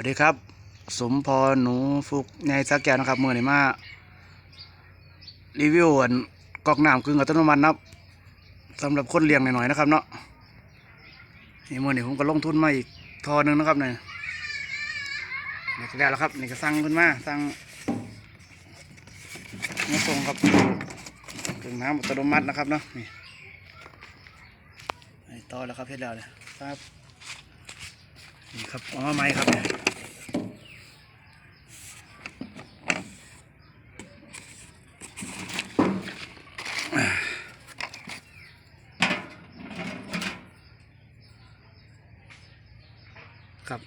วัสดีครับ สมพรหนูฟุกในสักแกนะครับมือนี้มารีวิวอันกอกน้ำกึ่งอัตโนมัตินะครับสำหรับคนเลี้ยงหน่อยๆนะครับเนาะนี่มือนี้ผมก็ลงทุนมาอีกทอหนึงนะครับเนี่ยนี่ก็แล้วแล้วครับนี่ก็สั่งขึ้นมาสั่งมาส่งครับกึ่งน้ำอัตโนมัตินะครับเนาะนี่นี่ต่อแล้วครับเพชรแล้วเลยครับ นี่ครับอามาไม้ครับเนี่ยครับ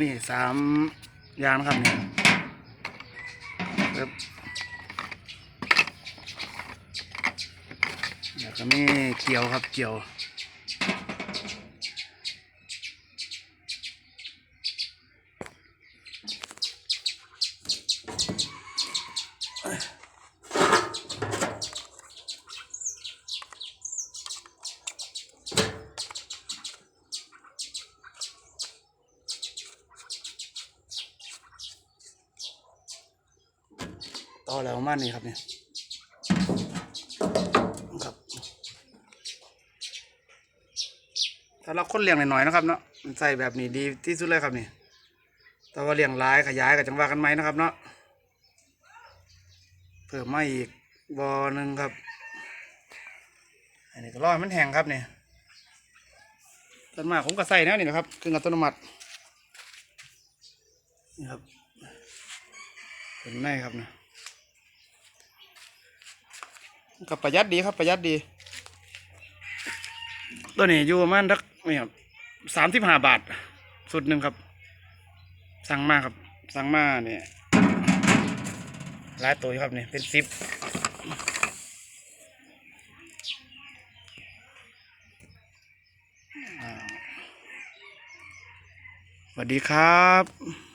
นี่สามยางนะครับเนี่ยครับแล้วก็มีเกี่ยวครับเกี่ยว ต่อแล้วประมาณนี้ครับเนี่ยครับถ้าเราคนเลี้ยงหน่อยๆนะครับเนาะมันใส่แบบนี้ดีที่สุดเลยครับนี่แต่ว่าเลี้ยงลายขยายก็จังหว่ากันไหมนะครับเนาะเพิ่มมาอีกบอหนึ่งครับ อันนี้ก็รอให้มันแห้งครับเนี่ยต้นมากผมก็ใส่แนวนี่นะครับเครื่องอัตโนมัตินี่ครับเป็นไงครับเนี่ย ก็ประหยัดดีครับประหยัดดี ตัวนี้อยู่ประมาณทักนี่ครับสามสิบห้าบาท สุดหนึ่งครับ สั่งมาครับ สั่งมาเนี่ยหลายตัวครับเนี่ยเป็นสิบสวัสดีครับ